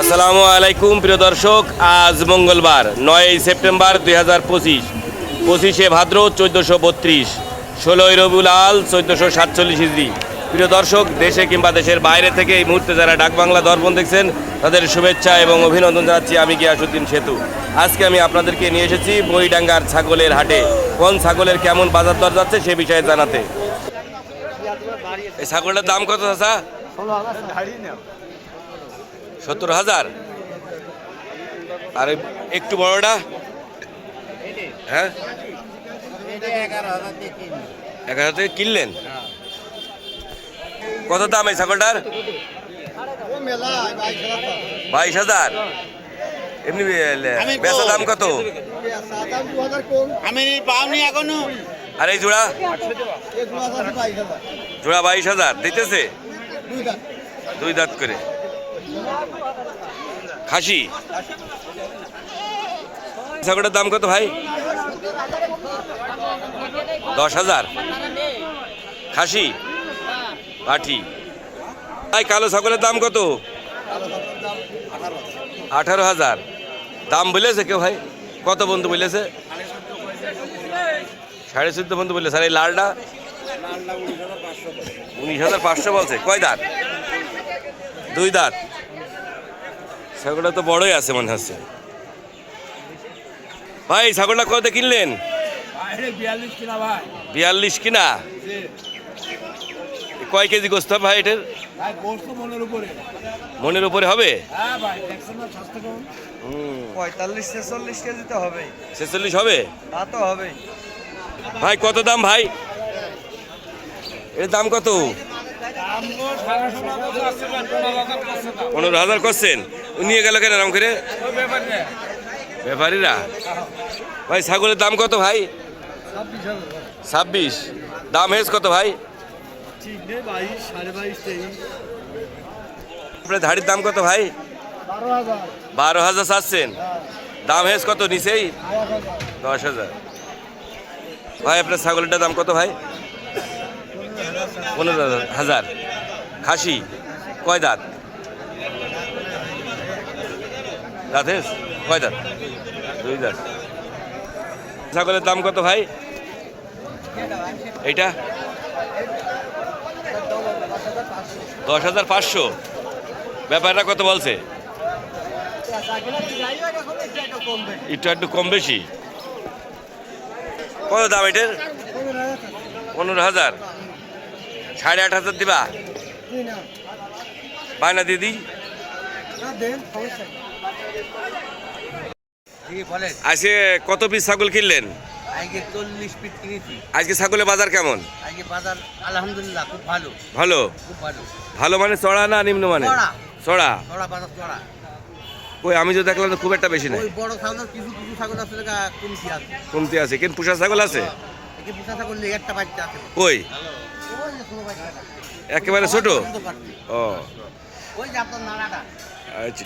আসসালামু আলাইকুম প্রিয় দর্শক আজ মঙ্গলবার নয়ই সেপ্টেম্বর দুই হাজার পঁচিশ পঁচিশে ভাদ্র চোদ্দোশো বত্রিশ ষোলোই রবিউল আল চোদ্দোশো সাতচল্লিশ ইসরি প্রিয় দর্শক দেশে কিংবা দেশের বাইরে থেকে এই মুহূর্তে যারা ডাকবাংলা দর্পণ দেখছেন তাদের শুভেচ্ছা এবং অভিনন্দন জানাচ্ছি আমি গিয়াসুদ্দিন সেতু। আজকে আমি আপনাদেরকে নিয়ে এসেছি বইডাঙ্গার ছাগলের হাটে। কোন ছাগলের কেমন বাজার দর যাচ্ছে সে বিষয়ে জানাতে। এই ছাগলটার দাম কত চাচা? সত্তর হাজার। আর একটু বড়টা। হ্যাঁ? এক হাজার থেকে কিনলেন? কত দাম এই ছাগলটার? বাইশ হাজার। এমনি বেচা দাম কত? আমি পাওনি এখনও। আর এই জোড়া? জোড়া বাইশ হাজার। দিতেছে? দুই দাঁত করে। খাসি? ছাগলের দাম কত ভাই? দশ হাজার। খাসি? পাঠি। ভাই, কালো ছাগলের দাম কত? আঠারো হাজার। দাম বলেছে কেউ ভাই? কত বন্ধু বলেছে? সাড়ে চোদ্দ বন্ধু বললে স্যার এই লালটা? উনিশ হাজার পাঁচশো বলছে। কয় দাঁত? দুই দাঁত। ছাগলটা তো বড়ই আছে মনে হচ্ছে। ভাই ছাগলটা কত কিনলেন? বিয়াল্লিশ কিনা ভাই। বিয়াল্লিশ কিনা? কয় কেজি গোস্ত হবে ভাই এটার? মনের উপরে। মনের উপরে হবে? হ্যাঁ পঁয়তাল্লিশ ছেচল্লিশ কেজি তো হবেই। ছেচল্লিশ হবে? তা তো হবেই। ভাই কত দাম ভাই? এর দাম কত? পনেরো হাজার করছেন? নিয়ে গেল কেন এরকম করে? ব্যাপারীরা? ভাই, ছাগলের দাম কত ভাই? ছাব্বিশ। দাম হেস কত ভাই? আপনার ধাড়ির দাম কত ভাই? বারো হাজার চাচ্ছেন। দাম হেস কত নিচেই? দশ হাজার। ভাই, আপনার ছাগলেরটার দাম কত ভাই? পনেরো হাজার। খাসি? কয় দাঁত? দাঁত? হেস ছাগলের দাম কত ভাই? এইটা? দশ হাজার পাঁচশো। ব্যাপারটা কত বলছে? একটু একটু কম বেশি। কত দাম এটার? পনেরো হাজার। সাড়ে আট হাজার দিবা? বায়না দিদি? আজকে কত পিস ছাগল কিনলেন? আজকে চল্লিশ ফিট কিনেছি। আজকে ছাগলের বাজার কেমন? আজকে বাজার আলহামদুলিল্লাহ খুব ভালো। ভালো? খুব ভালো। ভালো মানে চড়া না নিম্ন মানে? চড়া। চড়া? বাজার চড়া। কই আমি তো দেখলাম তো খুব একটা বেশি নাই। ওই বড় ছাগলের কিছু কিছু ছাগল আছে কমতি আছে। কমতি আছে। কিন্তু পুষা ছাগল আছে? একে পোষা ছাগল একটা আছে। কই? ছোট একেবারে ছোট? ও ওই যে আপনার নাড়াটা। আচ্ছা।